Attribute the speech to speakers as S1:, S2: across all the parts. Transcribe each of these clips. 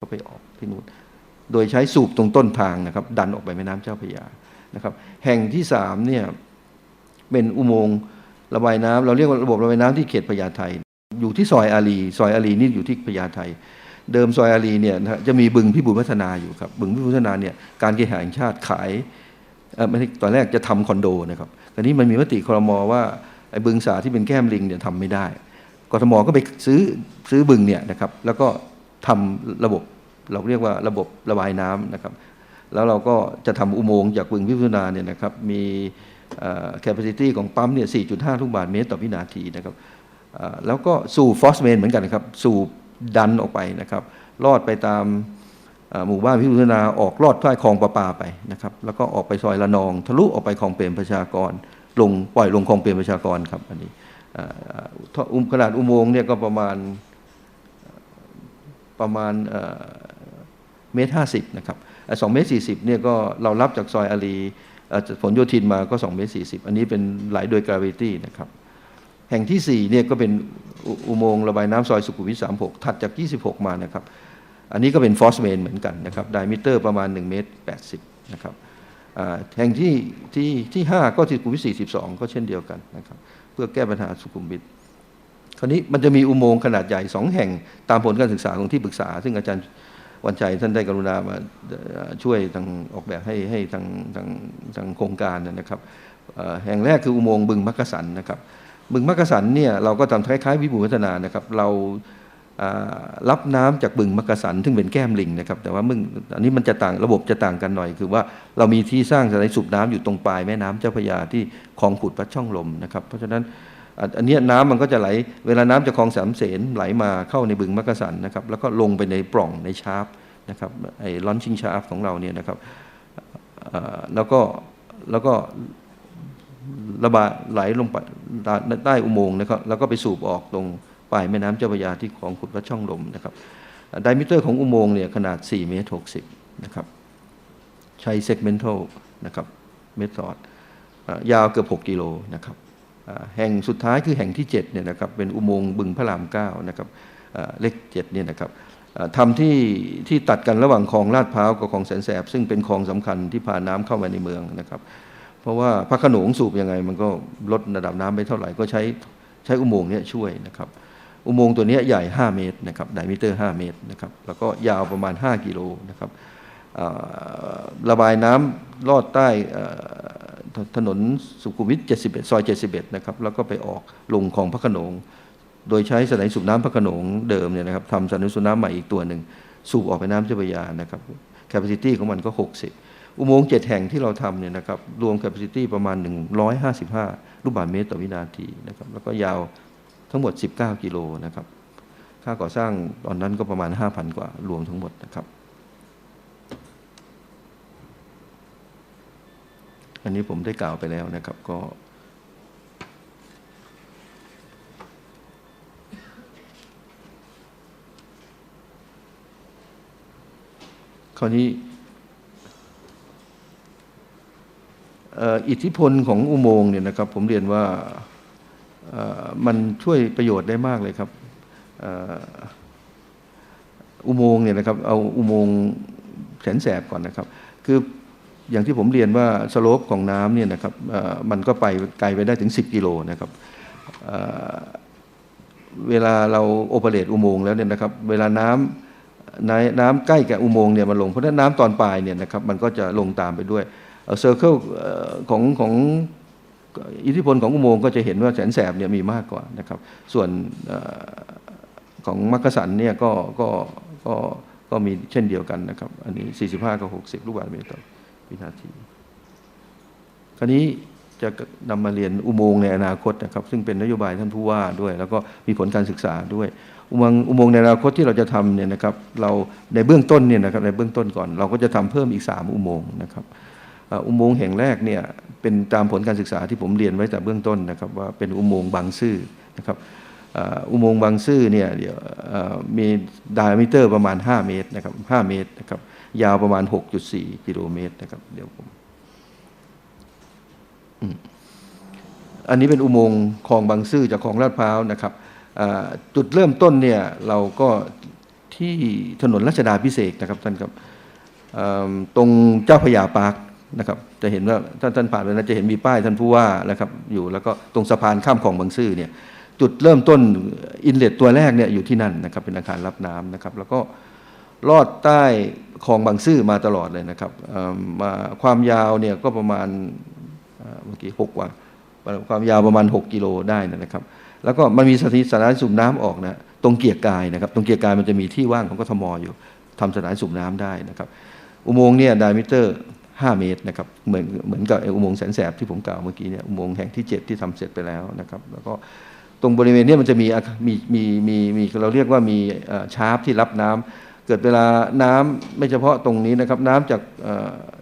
S1: ก็ไปออกที่นู่นโดยใช้สูบตรงต้นทางนะครับ ดันออกไปแม่น้ำเจ้าพระยานะครับ แห่งที่สามเนี่ยเป็นอุโมงค์ระบายน้ำเราเรียกว่าระบบระบายน้ำที่เขตพญาไทอยู่ที่ซอยอารีซอยอารีนี่อยู่ที่พญาไทเดิมซอยอารีเนี่ยจะมีบึงพิบูลพัฒนาอยู่ครับบึงพิบูลพัฒนาเนี่ยการเคหะแห่งชาติขายเออไม่ใช่ตอนแรกจะทำคอนโดนะครับตอนนี้มันมีมติครมว่าไอ้บึงสาที่เป็นแก้มลิงเนี่ยทำไม่ได้กทมก็ไปซื้อซื้อบึงเนี่ยนะครับแล้วก็ ทำระบบเราเรียกว่าระบบระบายน้ำนะครับ แล้วเราก็จะทำอุโมงค์จากบึงพิพุนาเนี่ยนะครับมีแคปซิตี้ของปั๊มเนี่ย 4.5 ลูกบาศก์เมตรต่อวินาทีนะครับแล้วก็สู่ฟอสเมนเหมือนกันนะครับ สู่ดันออกไปนะครับ ลอดไปตามหมู่บ้านพิพุนาออกลอดใต้คลองประปาไปนะครับ แล้วก็ออกไปซอยละนอง ทะลุออกไปคลองเปรมประชากร ลงปล่อยลงคลองเปรมประชากรครับอันนี้อุ่มขนาดอุโมงค์เนี่ยก็ประมาณ ประมาณเมตรห้าสิบนะครับสองเมตรสี่สิบเนี่ยก็เรารับจากซอยอารีผลโยธินมาก็สองเมตรสี่สิบอันนี้เป็นไหลโดยกราวิตี้นะครับ แห่งที่สี่เนี่ยก็เป็นอุอโมงค์ระบายน้ำซอยสุขุมวิทสามหกถัดจากยี่สิบหกมานะครับ อันนี้ก็เป็นฟอสเมนเหมือนกันนะครับไดมิเตอร์ประมาณ 1 เมตร 80 นะครับแห่งที่ที่ที่ห้าก็สุขุมวิท 42 ก็เช่นเดียวกันนะครับ เพื่อแก้ปัญหาสุขุมวิท คราวนี้มันจะมีอุโมงค์ขนาดใหญ่สองแห่งตามผลการศึกษาของที่ปรึกษา ซึ่งอาจารย์วันชัยท่านได้กรุณามาช่วยทางออกแบบให้ให้ทางทางทางโครงการนะครับแห่งแรกคืออุโมงค์บึงมักกะสันนะครับ บึงมักกะสันเนี่ยเราก็ทำคล้ายๆวิบูลย์พัฒนานะครับ เรารับน้ำจากบึงมักกะสันซึ่งเป็นแก้มลิงนะครับ แต่ว่ามึงอันนี้มันจะต่างระบบจะต่างกันหน่อย คือว่าเรามีที่สร้างสถานสูบน้ำอยู่ตรงปลายแม่น้ำเจ้าพระยาที่คลองขุดวัดช่องลมนะครับ เพราะฉะนั้น อันนี้น้ำมันก็จะไหล เวลาน้ำจากคลองสามเสนไหลมาเข้าในบึงมักกะสันนะครับ แล้วก็ลงไปในปล่องในชาร์ปนะครับไอ้ลอนชิงชาร์ปของเราเนี่ยนะครับแล้วก็แล้วก็ระบายไหลลงไปใต้อุโมงค์นะครับ แล้วก็ไปสูบออกตรงปลายแม่น้ำเจ้าพระยาที่คลองขุดวัดช่องลมนะครับไดมิเตอร์ของอุโมงค์เนี่ยขนาด4เมตร60นะครับ ใช้เซกเมนทัลนะครับเมธอดยาวเกือบ 6 กิโลนะครับ แห่งสุดท้ายคือแห่งที่7เนี่ยนะครับเป็นอุโมงค์บึงพระราม9นะครับอ่าเลข7เนี่ยนะครับทำที่ที่ตัดกันระหว่างคลองลาดพร้าวกับคลองแสนแสบ ซึ่งเป็นคลองสำคัญที่พาน้ำเข้ามาในเมืองนะครับ เพราะว่าพระขนงสูบยังไงมันก็ลดระดับน้ำไปเท่าไหร่ก็ใช้ใช้อุโมงค์เนี้ช่วยนะครับ อุโมงค์ตัวเนี้ยใหญ่ 5 เมตรนะครับไดมิเตอร์ 5 เมตรนะครับแล้วก็ยาวประมาณ 5 กิโลนะครับระบายน้ำลอดใต้ ถนนสุขุมวิท 71 ซอย 71 นะครับ แล้วก็ไปออกลงคลองพระขนง โดยใช้สถานีสูบน้ำพระขนงเดิมเนี่ยนะครับทำสถานีสูบน้ำใหม่อีกตัวหนึ่ง สูบออกไปน้ำเจ้าพระยานะครับแคปซิตี้ของมันก็ 60 อุโมงค์เจ็ดแห่งที่เราทำเนี่ยนะครับรวมแคปซิตี้ประมาณ 155 ลูกบาศก์เมตรต่อวินาทีนะครับแล้วก็ยาวทั้งหมด 19 กิโลนะครับค่าก่อสร้างตอนนั้นก็ประมาณ 5,000 กว่ารวมทั้งหมดนะครับ อันนี้ผมได้กล่าวไปแล้วนะครับก็ คราวนี้อิทธิพลของอุโมงค์เนี่ยนะครับ ผมเรียนว่ามันช่วยประโยชน์ได้มากเลยครับอุโมงค์เนี่ยนะครับเอาอุโมงค์แสนแสบก่อนนะครับ คือ อย่างที่ผมเรียนว่าสโลปของน้ำเนี่ยนะครับมันก็ไปไกลไปได้ถึง 10 กิโลนะครับเวลาเราโอเปเรตอุโมงค์แล้วเนี่ยนะครับเวลาน้ำในน้ำใกล้กับอุโมงค์เนี่ยมันลงเพราะฉะนั้นน้ำตอนปลายเนี่ยนะครับมันก็จะลงตามไปด้วยเซอร์เคิลของของอิทธิพลของอุโมงค์ก็จะเห็นว่าแสนแสบเนี่ยมีมากกว่านะครับ ส่วนอของมักกะสันเนี่ยก็ก็ก็ก็มีเช่นเดียวกันนะครับ อันนี้ 45 กับ 60 ลูกบาศก์เมตร วินาที คราวนี้จะนำมาเรียนอุโมงค์ในอนาคตนะครับ ซึ่งเป็นนโยบายท่านผู้ว่าด้วย แล้วก็มีผลการศึกษาด้วย อุโมงค์อุโมงค์ในอนาคตที่เราจะทำเนี่ยนะครับ เราในเบื้องต้นเนี่ยนะครับในเบื้องต้นก่อน เราก็จะทำเพิ่มอีก 3 อุโมงค์นะครับอุโมงค์แห่งแรกเนี่ยเป็นตามผลการศึกษาที่ผมเรียนไว้แต่เบื้องต้นนะครับว่าเป็นอุโมงค์บางซื่อนะครับอุโมงค์บางซื่อเนี่ยเดี๋ยวมีดามิเตอร์ประมาณ 5 เมตรนะครับ5เมตรนะครับ ยาวประมาณ 6.4 กิโลเมตรนะครับ เดี๋ยวผมอันนี้เป็นอุโมงค์คลองบางซื่อจากคลองลาดพร้าวนะครับจุดเริ่มต้นเนี่ยเราก็ที่ถนนรัชดาพิเศษนะครับท่านครับตรงเจ้าพยาปาร์คนะครับ จะเห็นว่าท่านท่านผ่านไปนะจะเห็นมีป้ายท่านผู้ว่านะครับอยู่แล้วก็ตรงสะพานข้ามคลองบางซื่อเนี่ยจุดเริ่มต้นอินเลตตัวแรกเนี่ยอยู่ที่นั่นนะครับเป็นอาคารรับน้ำนะครับ แล้วก็ ลอดใต้คลองบางซื่อมาตลอดเลยนะครับมาความยาวเนี่ยก็ประมาณเมื่อกี้หกว่า ความยาวประมาณ 6 กิโลได้นะครับ แล้วก็มันมีสถานสถานสูบน้ำออกนะตรงเกียรกายนะครับตรงเกียรกายมันจะมีที่ว่างของกทมอยู่ทำสถานสูบน้ำได้นะครับ อุโมงค์เนี่ยไดมิเตอร์ 5 เมตรนะครับเหมือนเหมือนกับอุโมงค์แสนแสบที่ผมกล่าวเมื่อกี้เนี่ยอุโมงค์แห่งที่ 7 ที่ทำเสร็จไปแล้วนะครับแล้วก็ตรงบริเวณเนี้มันจะมีมีมีมีมีเราเรียกว่ามีชาร์ปที่รับน้ำ เกิดเวลาน้ำไม่เฉพาะตรงนี้นะครับ น้ำจาก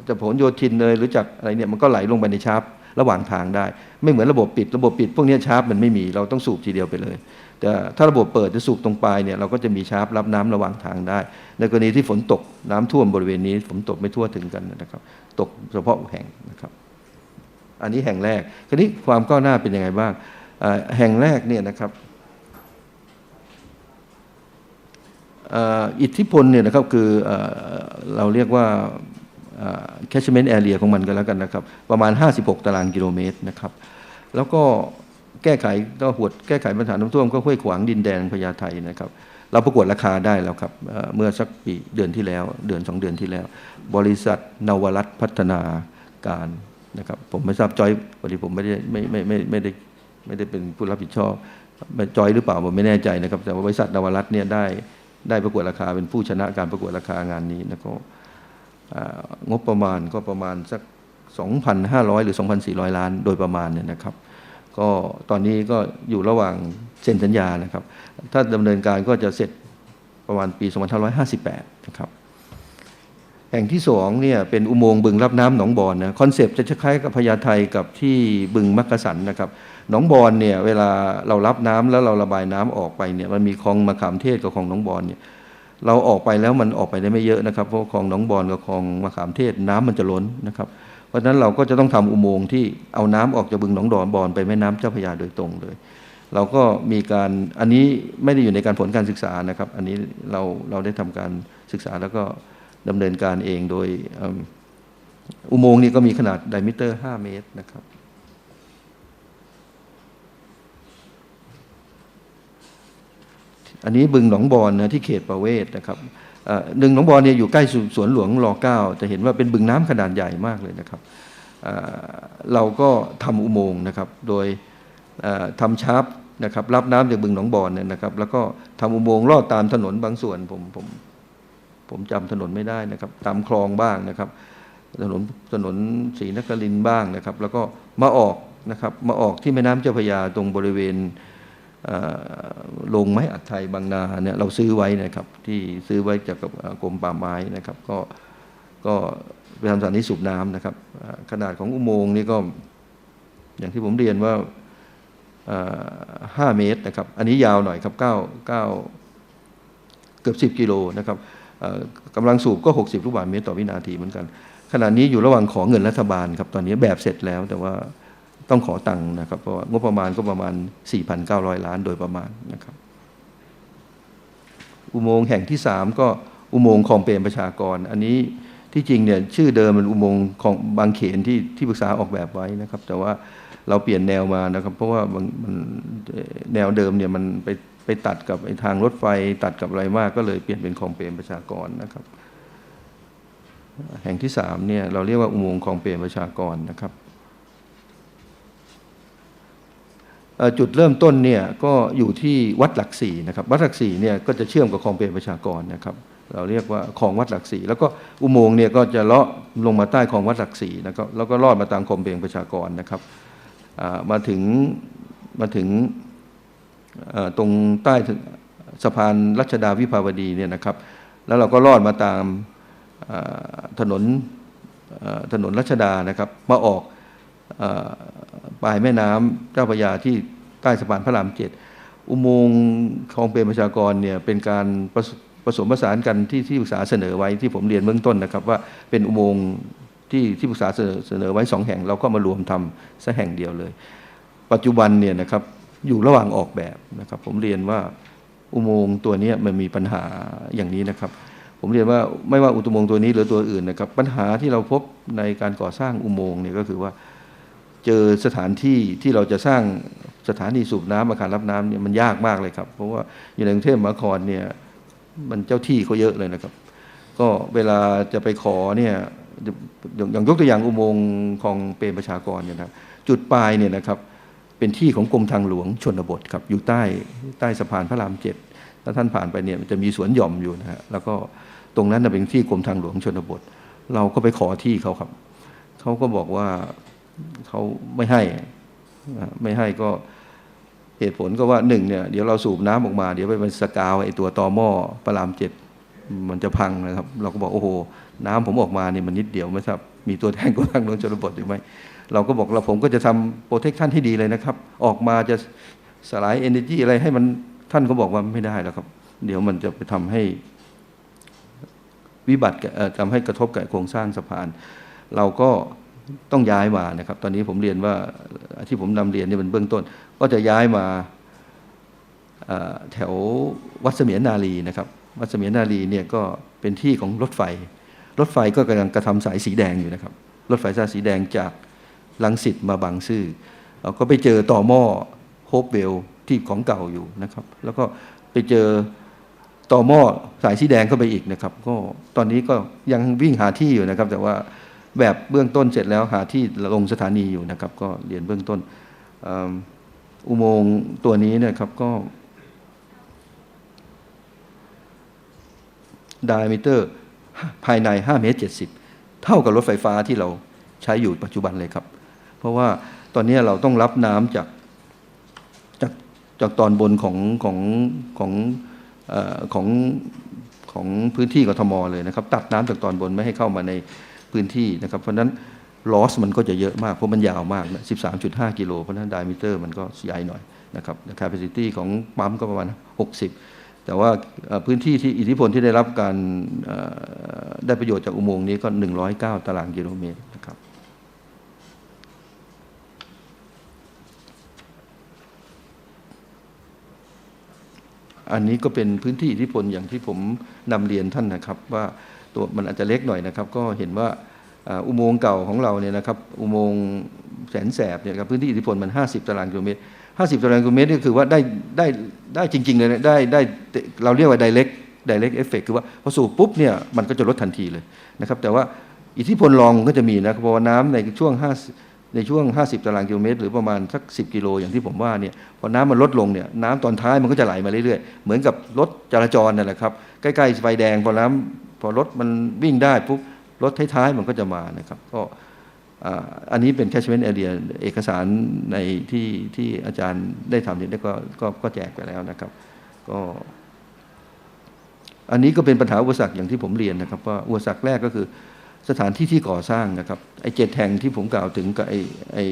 S1: จากผลโยธินเลยหรือจากอะไรเนี่ยมันก็ไหลลงไปในชาร์ประหว่างทางได้ ไม่เหมือนระบบปิดระบบปิด พวกนี้ชาร์ปมันไม่มีเราต้องสูบทีเดียวไปเลย แต่ถ้าระบบเปิดจะสูบตรงปลายเนี่ยเราก็จะมีชาร์ปรับน้ำระหว่างทางได้ ในกรณีที่ฝนตกน้ำท่วมบริเวณนี้ฝนตกไม่ทั่วถึงกันนะครับ ตกเฉพาะแห่งนะครับ อันนี้แห่งแรก คราวนี้ความก้าวหน้าเป็นยังไงบ้างแห่งแรกเนี่ยนะครับเอิทธิพลเนี่ยนะครับคือเราเรียกว่า catchment area ของมันก็แล้วกันนะครับ ประมาณ 56 ตารางกิโลเมตรนะครับ แล้วก็แก้ไขก็หวดแก้ไขปัญหาน้ำท่วมก็ห้วยขวางดินแดงพญาไทนะครับเราประกวดราคาได้แล้วครับเมื่อสักปีเดือนที่แล้ว เดือนสองเดือนที่แล้ว บริษัทนวรัตพัฒนาการนะครับผมไม่ทราบจอยพอดีผมไม่ได้ไม่ไม่ไม่ไม่ได้ไม่ได้เป็นผู้รับผิดชอบจอยหรือเปล่าผมไม่แน่ใจนะครับ แต่ว่าบริษัทนวรัตเนี่ยได้ ได้ประกวดราคาเป็นผู้ชนะการประกวดราคางานนี้แล้วก็งบประมาณก็ประมาณสัก 2,500 หรือ 2,400 ล้านโดยประมาณเนี่ยนะครับ ก็ตอนนี้ก็อยู่ระหว่างเซ็นสัญญานะครับ ถ้าดำเนินการก็จะเสร็จประมาณปี 2558 นะครับ แห่งที่สองเนี่ยเป็นอุโมงค์บึงรับน้ำหนองบอนนะคอนเซปต์จะคล้ายกับพญาไทกับที่บึงมักกะสันนะครับหนองบอนเนี่ยเวลาเรารับน้ำแล้วเราระบายน้ำออกไปเนี่ยมันมีคลองมะขามเทศกับคลองหนองบอนเนี่ยเราออกไปแล้วมันออกไปได้ไม่เยอะนะครับเพราะคลองหนองบอนกับคลองมะขามเทศน้ำมันจะล้นนะครับเพราะฉะนั้นเราก็จะต้องทำอุโมงค์ที่เอาน้ำออกจากบึงหนองดอนบอนไปแม่น้ำเจ้าพระยาโดยตรงเลยเราก็มีการอันนี้ไม่ได้อยู่ในการผลการศึกษานะครับ อันนี้เราเราได้ทำการศึกษาแล้วก็ ดำเนินการเองโดยอุโมงค์นี้ก็มีขนาดไดมิเตอร์ 5 เมตรนะครับ อันนี้บึงหนองบอนนะที่เขตประเวศนะครับเอ่งหนองบอนเนี่ยอยู่ใกล้สวนหลวงรเก้าจะเห็นว่าเป็นบึงน้ำขนาดใหญ่มากเลยนะครับเราก็ทำอุโมงค์นะครับ โดยทำชาร์ปนะครับรับน้ำจากบึงหนองบอนเนี่ยนะครับ แล้วก็ทำอุโมงค์ลอดตามถนนบางส่วนผมผม ผมจำถนนไม่ได้นะครับ ตามคลองบ้างนะครับ ถนนถนนศรีนครินบ้างนะครับ แล้วก็มาออกนะครับมาออกที่แม่น้ำเจ้าพระยาตรงบริเวณเอ่อโรงไม้อัดไทยบางนาเนี่ยเราซื้อไว้นะครับ ที่ซื้อไว้จากกรมป่าไม้นะครับ ก็ก็ไปทำสถานีสูบน้ำนะครับ ขนาดของอุโมงค์นี่ก็ อย่างที่ผมเรียนว่าห้าเมตรนะครับ อันนี้ยาวหน่อยครับเก้าเก้าเกือบสิบกิโลนะครับ กำลังสูบก็ 60 ลูกบาศก์เมตรต่อวินาทีเหมือนกัน ขณะนี้อยู่ระหว่างขอเงินรัฐบาลครับ ตอนนี้แบบเสร็จแล้วแต่ว่าต้องขอตังค์นะครับ เพราะงบประมาณก็ประมาณ 4,900 ล้านโดยประมาณนะครับ อุโมงค์แห่งที่ 3 ก็อุโมงค์คลองเปรมประชากร อันนี้ที่จริงเนี่ยชื่อเดิมมันอุโมงค์ของบางเขนที่ที่ปรึกษาออกแบบไว้นะครับ แต่ว่าเราเปลี่ยนแนวมานะครับ เพราะว่ามันแนวเดิมเนี่ยมันไป ไปตัดกับไอ้ทางรถไฟ ตัดกับอะไรมากก็เลยเปลี่ยนเป็นคลองเปรมประชากรนะครับ แห่งที่สามเนี่ยเราเรียกว่าอุโมงค์คลองเปรมประชากรนะครับจุดเริ่มต้นเนี่ยก็อยู่ที่วัดหลักสี่นะครับวัดหลักสี่เนี่ยก็จะเชื่อมกับคลองเปรมประชากรนะครับ เราเรียกว่าคลองวัดหลักสี่แล้วก็อุโมงค์เนี่ยก็จะเลาะลงมาใต้คลองวัดหลักสี่นะครับแล้วก็ลอดมาตามคลองเปรมประชา กรนะครับมาถึงมาถึง ตรงใต้สะพานรัชดาวิภาวดีเนี่ยนะครับ แล้วเราก็ลอดมาตามถนนถนนรัชดานะครับ มาออกปลายแม่น้ำเจ้าพระยาที่ใต้สะพานพระรามเจ็ดอุโมงค์คลองเปรมประชากรเนี่ยเป็นการผสผสมผสานกันที่ที่ปรึกษาเสนอไว้ที่ผมเรียนเบื้องต้นนะครับ ว่าเป็นอุโมงค์ที่ที่ปรึกษาเสนอเสนอไว้สองแห่ง เราก็มารวมทำสักแห่งเดียวเลย ปัจจุบันเนี่ยนะครับ อยู่ระหว่างออกแบบนะครับ ผมเรียนว่าอุโมงค์ตัวนี้มันมีปัญหาอย่างนี้นะครับ ผมเรียนว่าไม่ว่าอุโมงค์ตัวนี้หรือตัวอื่นนะครับ ปัญหาที่เราพบในการก่อสร้างอุโมงค์เนี่ยก็คือว่าเจอสถานที่ที่เราจะสร้างสถานีสูบน้ำอาคารรับน้ำเนี่ยมันยากมากเลยครับ เพราะว่าอยู่ในกรุงเทพมหานครเนี่ยมันเจ้าที่เขาเยอะเลยนะครับ ก็เวลาจะไปขอเนี่ยอย่างยกตัวอย่างอุโมงค์ของเปรมประชากรเนี่ยนะจุดปลายเนี่ยนะครับ เป็นที่ของกรมทางหลวงชนบทครับอยู่ใต้ใต้สะพานพระรามเจ็ดถ้าท่านผ่านไปเนี่ยมันจะมีสวนหย่อมอยู่นะฮะแล้วก็ตรงนั้นเป็นที่กรมทางหลวงชนบท เราก็ไปขอที่เขาครับเขาก็บอกว่าเขาไม่ให้ไม่ให้ก็เหตุผลก็ว่าหนึ่งเนี่ยเดี๋ยวเราสูบน้ำออกมา เดี๋ยวไปเป็นสกาวไอตัวตอหม้อพระรามเจ็ด มันจะพังนะครับ เราก็บอกโอ้โห น้ำผมออกมาเนี่ยมันนิดเดียวไม่ทราบมีตัวแทนกรมทางหลวงชนบทหรือไม่เราก็บอกเราผมก็จะทำโปรเทคท่นที่ดีเลยนะครับ ออกมาจะสลายเอเนจีอะไรให้มันท่านก็บอกว่าไม่ได้แล้วครับ เดี๋ยวมันจะไปทำให้วิบัติทำให้กระทบกับโครงสร้างสะพาน เราก็ต้องย้ายมานะครับ ตอนนี้ผมเรียนว่าที่ผมนำเรียนนี่เป็นเบื้องต้น ก็จะย้ายมาแถววัดเสมียนนารีนะครับ วัดเสมียนนารีเนี่ยก็เป็นที่ของรถไฟ รถไฟก็กำลังกระทำสายสีแดงอยู่นะครับ รถไฟสายสีแดงจากลังสิตมาบางซื่อเราก็ไปเจอต่อหม้อโฮปเวลที่ของเก่าอยู่นะครับ แล้วก็ไปเจอต่อหม้อสายสีแดงเข้าไปอีกนะครับ ก็ตอนนี้ก็ยังวิ่งหาที่อยู่นะครับ แต่ว่าแบบเบื้องต้นเสร็จแล้วหาที่ลงสถานีอยู่นะครับ ก็เรียนเบื้องต้นอ,อุโมงค์ตัวนี้นะครับก็ ดอะมิเตอร์ภายใน5เมตร70 เท่ากับรถไฟฟ้าที่เราใช้อยู่ปัจจุบันเลยครับ เพราะว่าตอนนี้เราต้องรับน้ำจากจากจากตอนบนของของของอของของพื้นที่กทมเลยนะครับ ตัดน้ำจากตอนบนไม่ให้เข้ามาในพื้นที่นะครับ เพราะนั้นลอสมันก็จะเยอะมาก เพราะมันยาวมากนะ13.5 กิโล เพราะนั้นไดอะมิเตอร์มันก็ใหญ่หน่อยนะครับ capacity ของปั๊มก็ประมาณ 60 แต่ว่าพื้นที่ที่อิทธิพลที่ได้รับการได้ประโยชน์จากอุโมงค์นี้ก็ 109 ตารางกิโลเมตรนะครับอันนี้ก็เป็นพื้นที่อิทธิพลอย่างที่ผมนำเรียนท่านนะครับ ว่าตัวมันอาจจะเล็กหน่อยนะครับ ก็เห็นว่าอ่าอุโมงค์เก่าของเราเนี่ยนะครับ อุโมงค์แสนแสบเนี่ยครับพื้นที่อิทธิพลมัน 50 ตารางกิโลเมตร 50ตารางกิโลเมตรนี่คือว่าได้ได้ได้จริง ๆ เลยนะได้ได้เราเรียกว่า direct direct effect คือว่าพอสูบปุ๊บเนี่ยมันก็จะลดทันทีเลยนะครับแต่ว่าอิทธิพลรองก็จะมีนะครับเพราะว่าน้ำในช่วง5ในช่วง 50 ตารางกิโลเมตร หรือประมาณสัก 10 กิโลอย่างที่ผมว่าเนี่ยพอน้ำมันลดลงเนี่ยน้ำตอนท้ายมันก็จะไหลมาเรื่อยๆ เหมือนกับรถจราจรนั่นแหละครับ ใกล้ๆไฟแดงพอน้ำพอรถมันวิ่งได้ปุ๊บรถท้ายๆมันก็จะมานะครับก็ อันนี้เป็น catchment area เอกสารในที่ที่อาจารย์ได้ทำเนี่ยก็ก็ก็แจกไปแล้วนะครับ ก็อันนี้ก็เป็นปัญหาอุปสรรคอย่างที่ผมเรียนนะครับ ว่าอุปสรรคแรกก็คือสถานที่ที่ก่อสร้างนะครับไอ้เจ็ดแห่งที่ผมกล่าวถึงกับไอ้ไอ้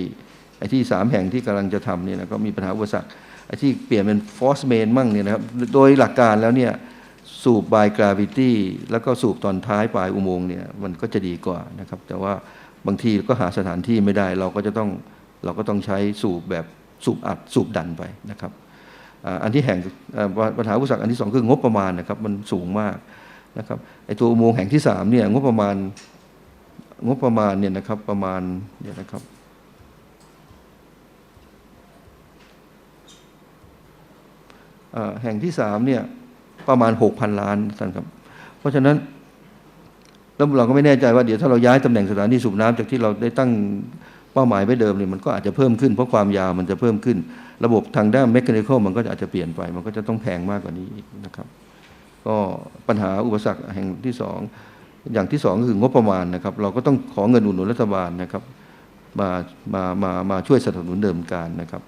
S1: ไอ้ที่สามแห่งที่กำลังจะทำเนี่ยนะก็มีปัญหาอุปสรรคไอ้ที่เปลี่ยนเป็นฟอสเมนมั่งเนี่ยนะครับโดยหลักการแล้วเนี่ยสูบบายกราวิตี้แล้วก็สูบตอนท้ายปลายอุโมงค์เนี่ยมันก็จะดีกว่านะครับ แต่ว่า บางทีก็หาสถานที่ไม่ได้ เราก็จะต้องเราก็ต้องใช้สูบแบบสูบอัดสูบดันไปนะครับอันที่แห่งปัญหาอุปสรรคอันที่สองคืองบประมาณนะครับมันสูงมากนะครับไอตัวอุโมงค์แห่งที่สามเนี่ยงบประมาณงบประมาณเนี่ยนะครับประมาณเนี่ยนะครับแห่งที่สามเนี่ยประมาณหกพันล้านท่านครับ เพราะฉะนั้น แล้วเราก็ไม่แน่ใจว่าเดี๋ยวถ้าเราย้ายตำแหน่งสถานที่สูบน้ำจากที่เราได้ตั้งเป้าหมายไว้เดิมเนี่ยมันก็อาจจะเพิ่มขึ้นเพราะความยาวมันจะเพิ่มขึ้น ระบบทางด้าน m e c h a n i c a l มันก็อาจจะเปลี่ยนไป มันก็จะต้องแพงมากกว่านี้อีกนะครับ ก็ปัญหาอุปสรรคแห่งที่สองอย่างที่สองคืองบประมาณนะครับ เราก็ต้องขอเงินอุดหนุนรัฐบาลนะครับมามามามาช่วยสนับสนุนเดิมการนะครับ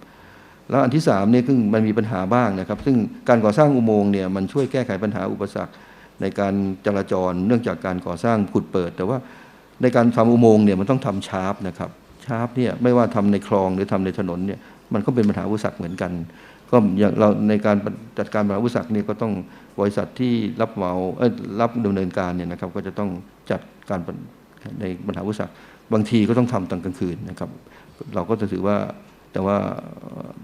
S1: แล้วอันที่สามเนี่ยซึ่งมันมีปัญหาบ้างนะครับ ซึ่งการก่อสร้างอุโมงค์เนี่ยมันช่วยแก้ไขปัญหาอุปสรรค ในการจราจรเนื่องจากการก่อสร้างขุดเปิด แต่ว่าในการทำอุโมงค์เนี่ยมันต้องทำชาร์ปนะครับชาร์ปเนี่ยไม่ว่าทำในคลองหรือทำในถนนเนี่ยมันก็เป็นปัญหาอุปสรรคเหมือนกัน ก็อย่างเราในการจัดการปัญหาอุปสรรคเนี่ยก็ต้องบริษัทที่รับเหมาเอ้รับดำเนินการเนี่ยนะครับ ก็จะต้องจัดการในปัญหาอุปสรรคบางทีก็ต้องทำตอนกลางคืนนะครับ เราก็จะถือว่าแต่ว่า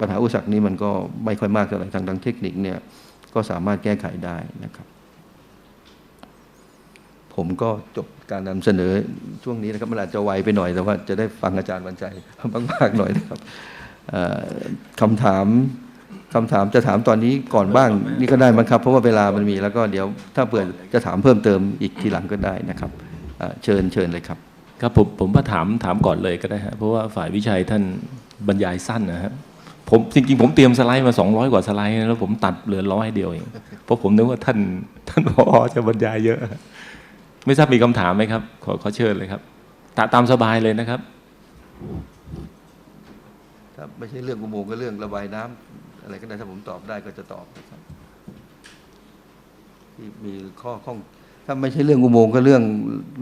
S1: ปัญหาอุปสรรคนี้มันก็ไม่ค่อยมากเท่าไหร่ทางทางเทคนิคเนี่ยก็สามารถแก้ไขได้นะครับ ผมก็จบการนำเสนอช่วงนี้นะครับมันอาจจะไวไปหน่อยแต่ว่าจะได้ฟังอาจารย์บรรจัยมากๆหน่อยนะครับเอ่อคำถามคำถามจะถามตอนนี้ก่อนบ้างนี่ก็ได้มั้งครับ เพราะว่าเวลามันมีแล้วก็เดี๋ยวถ้าเผื่อจะถามเพิ่มเติมอีกทีหลังก็ได้นะครับเชิญเชิญเลยครับ
S2: ครับผมผมว่าถามถามก่อนเลยก็ได้ฮะเพราะว่าฝ่ายวิชัยท่านบรรยายสั้นนะฮะผมจริงๆ ผมเตรียมสไลด์มา 200 กว่าสไลด์แล้วผมตัดเหลือร้อยเดียวเองเพราะผมนึกว่าท่านท่านพอจะบรรยายเยอะ ไม่ทราบมีคำถามไหมครับ ขอขอเชิญเลยครับตาตามสบายเลยนะครับ
S1: ถ้าไม่ใช่เรื่องอุโมงก็เรื่องระบายน้ำอะไรก็ได้ถ้าผมตอบได้ก็จะตอบนะครับที่มีข้อข้อง ถ้าไม่ใช่เรื่องอุโมงก็เรื่อง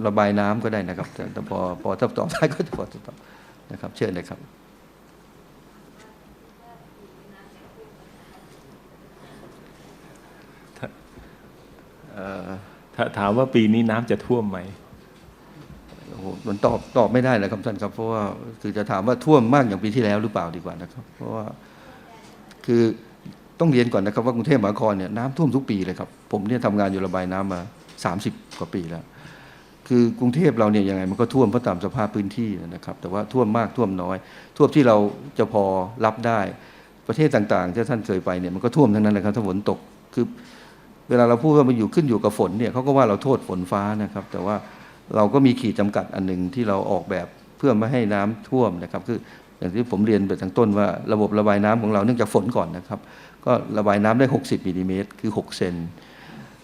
S1: ระบายน้ำก็ได้นะครับแต่แต่พอพอถ้าตอบได้ก็จะพอจะตอบนะครับ เชิญเลยครับเอ่อ
S2: ถามว่าปีนี้น้ำจะท่วมไหม
S1: โอ้โหมันตอบตอบไม่ได้เลยครับท่านครับ เพราะว่าคือจะถามว่าท่วมมากอย่างปีที่แล้วหรือเปล่าดีกว่านะครับ เพราะว่าคือต้องเรียนก่อนนะครับว่ากรุงเทพมหานครเนี่ยน้ำท่วมทุกปีเลยครับ ผมเนี่ยทำงานอยู่ระบายน้ำมา 30 กว่าปีแล้ว คือกรุงเทพเราเนี่ยยังไงมันก็ท่วมเพราะตามสภาพพื้นที่นะครับ แต่ว่าท่วมมากท่วมน้อย ท่วมที่เราจะพอรับได้ประเทศต่างๆที่ท่านเคยไปเนี่ยมันก็ท่วมทั้งนั้นเลยครับถ้าฝนตกคือ เวลาเราพูดว่ามันอยู่ขึ้นอยู่กับฝนเนี่ยเขาก็ว่าเราโทษฝนฟ้านะครับ แต่ว่าเราก็มีขีดจำกัดอันหนึ่งที่เราออกแบบเพื่อไม่ให้น้ำท่วมนะครับ คืออย่างที่ผมเรียนไปตั้งต้นว่าระบบระบายน้ำของเราเนื่องจากฝนก่อนนะครับ ก็ระบายน้ำได้ 60มิลลิเมตรคือ 6 เซน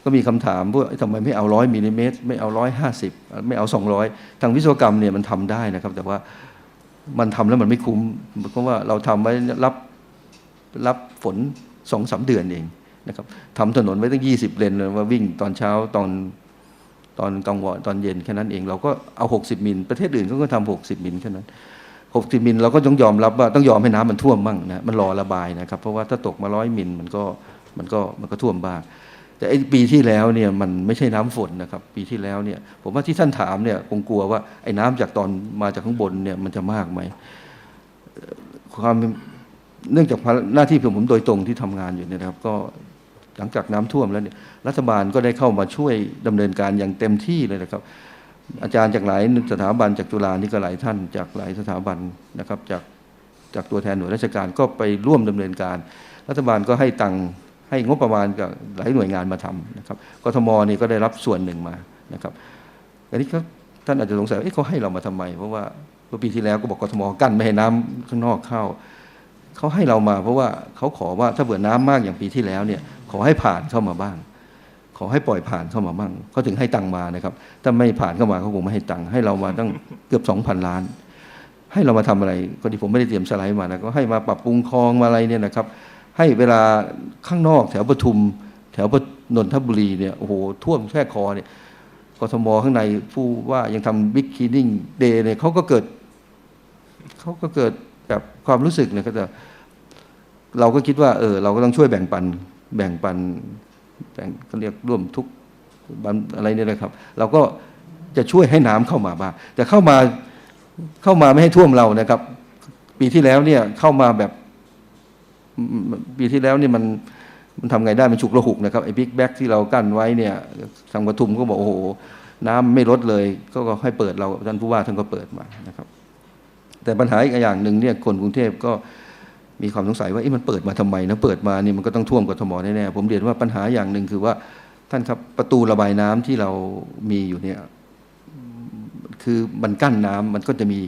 S1: ก็มีคำถามว่าทำไมไม่เอาร้อยมิลลิเมตรไม่เอาร้อยห้าสิบไม่เอา 200 ทางวิศวกรรมเนี่ยมันทำได้นะครับ แต่ว่ามันทำแล้วมันไม่คุ้มเพราะว่าเราทำไว้รับรับฝนสองสาเดือนเอง นะครับทำถนนไว้ตั้ง 20 เลนเลยว่าวิ่งตอนเช้าตอนตอนกลางวันตอนเย็นแค่นั้นเอง เราก็เอา 60 มิล ประเทศอื่นเขาก็ทำ60 มิลแค่นั้น 60 มิลเราก็ต้องยอมรับว่าต้องยอมให้น้ำมันท่วมบ้างนะมันรอระบายนะครับ เพราะว่าถ้าตกมาร้อยมิลมันก็มันก็มันก็ท่วมบ้างแต่ไอ้ปีที่แล้วเนี่ยมันไม่ใช่น้ำฝนนะครับ ปีที่แล้วเนี่ย ผมว่าที่ท่านถามเนี่ยคงกลัวว่าไอ้น้ำจากตอนมาจากข้างบนเนี่ยมันจะมากไหมเอ่อความเนื่องจากหน้าที่ของผมโดยตรงที่ทำงานอยู่เนี่ยนะครับ ก็ หลังจากน้ำท่วมแล้วเนี่ยรัฐบาลก็ได้เข้ามาช่วยดำเนินการอย่างเต็มที่เลยนะครับ อาจารย์จากหลายสถาบันจากจุฬานี่ก็หลายท่านจากหลายสถาบันนะครับจากจากตัวแทนหน่วยราชการก็ไปร่วมดำเนินการ รัฐบาลก็ให้ตังค์ให้งบประมาณกับหลายหน่วยงานมาทำนะครับกทมนี่ก็ได้รับส่วนหนึ่งมานะครับอันนี้ก็ท่านอาจจะสงสัยเอ๊ะเขาให้เรามาทำไม เพราะว่าเมื่อปีที่แล้วก็บอกกทมกั้นไม่ให้น้ำข้างนอกเข้าเขาให้เรามา เพราะว่าเขาขอว่าถ้าเบื่อน้ำมากอย่างปีที่แล้วเนี่ย ขอให้ผ่านเข้ามาบ้าง ขอให้ปล่อยผ่านเข้ามาบ้างเขาถึงให้ตังมานะครับ ถ้าไม่ผ่านเข้ามาเขาคงไม่ให้ตังให้เรามาตั้งเกือบสองพันล้าน ให้เรามาทำอะไรก็ที่ผมไม่ได้เตรียมสไลด์มานะก็ให้มาปรับปรุงคลองมาอะไรเนี่ยนะครับ ให้เวลาข้างนอกแถวปทุม แถวปนนทบุรีเนี่ยโอ้โหท่วมแค่คอเนี่ยกทมข้างในผู้ว่ายังทำบิ๊กคีนิ่งเดย์เนี่ยเขาก็เกิดเขาก็เกิดแบบความรู้สึกเนี่ยก็จะเราก็คิดว่าเออเราก็ต้องช่วยแบ่งปัน แบ่งปันแบ่งก็เรียกร่วมทุกบันอะไรนี่ยนะครับ เราก็จะช่วยให้น้ำเข้ามาบ้างแต่เข้ามาเข้ามาไม่ให้ท่วมเรานะครับ ปีที่แล้วเนี่ยเข้ามาแบบ ปีที่แล้วเนี่ยมันมันทำไงได้มันฉุกระหุกนะครับไอ้บิ๊กแบ็กที่เรากั้นไว้เนี่ยทางปทุมก็บอกโอ้โห น้ำไม่ลดเลย ก็ให้เปิดเราท่านผู้ว่าท่านก็เปิดมานะครับ แต่ปัญหาอีกอย่างหนึ่งเนี่ยคนกรุงเทพก็ มีความสงสัยว่าเอ๊ะมันเปิดมาทำไมนะเปิดมานี่มันก็ต้องท่วมกทมแน่ๆผมเรียนว่าปัญหาอย่างหนึ่งคือว่าท่านครับประตูระบายน้ำที่เรามีอยู่เนี่ยคือมันกั้นน้ำมันก็จะมี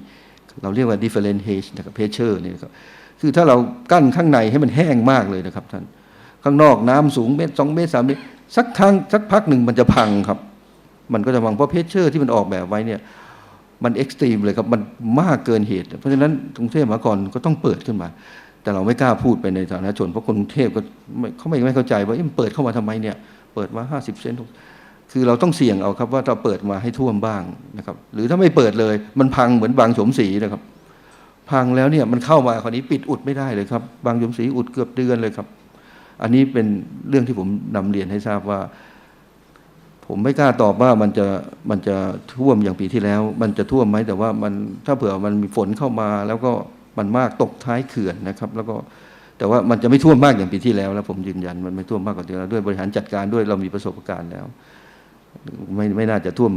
S1: เราเรียกว่า different h นะครับ pressure เนี่ยครับคือถ้าเรากั้นข้างในให้มันแห้งมากเลยนะครับท่านข้างนอกน้ำสูงเมตรสองเมตรสามเมตรสักครั้งสักพักหนึ่งมันจะพังครับ มันก็จะพังเพราะเพชเชอร์ที่มันออกแบบไว้เนี่ยมันเอ็กซ์ตรีมเลยครับมันมากเกินเหตุ เพราะฉะนั้นกรุงเทพมหานครก็ต้องเปิดขึ้นมา แต่เราไม่กล้าพูดไปในฐานะชน เพราะคนกรุงเทพก็เขาไม่ไม่เข้าใจว่าเอ๊ะมันเปิดเข้ามาทำไมเนี่ย เปิดมาห้าสิบเซนคือเราต้องเสี่ยงเอาครับว่าถ้าเปิดมาให้ท่วมบ้างนะครับ หรือถ้าไม่เปิดเลย มันพังเหมือนบางโฉมสีนะครับ พังแล้วเนี่ยมันเข้ามาคราวนี้ปิดอุดไม่ได้เลยครับ บางโฉมสีอุดเกือบเดือนเลยครับ อันนี้เป็นเรื่องที่ผมนำเรียนให้ทราบว่า ผมไม่กล้าตอบว่ามันจะมันจะท่วมอย่างปีที่แล้ว มันจะท่วมไหมแต่ว่ามันถ้าเผื่อมันมีฝนเข้ามาแล้วก็ มันมากตกท้ายเขื่อนนะครับ แล้วก็แต่ว่ามันจะไม่ท่วมมากอย่างปีที่แล้วแล้วผมยืนยันมันไม่ท่วมมากกว่าเดิมแล้วด้วยบริหารจัดการด้วยเรามีประสบการณ์แล้ว ไม่ไม่น่าจะท่วม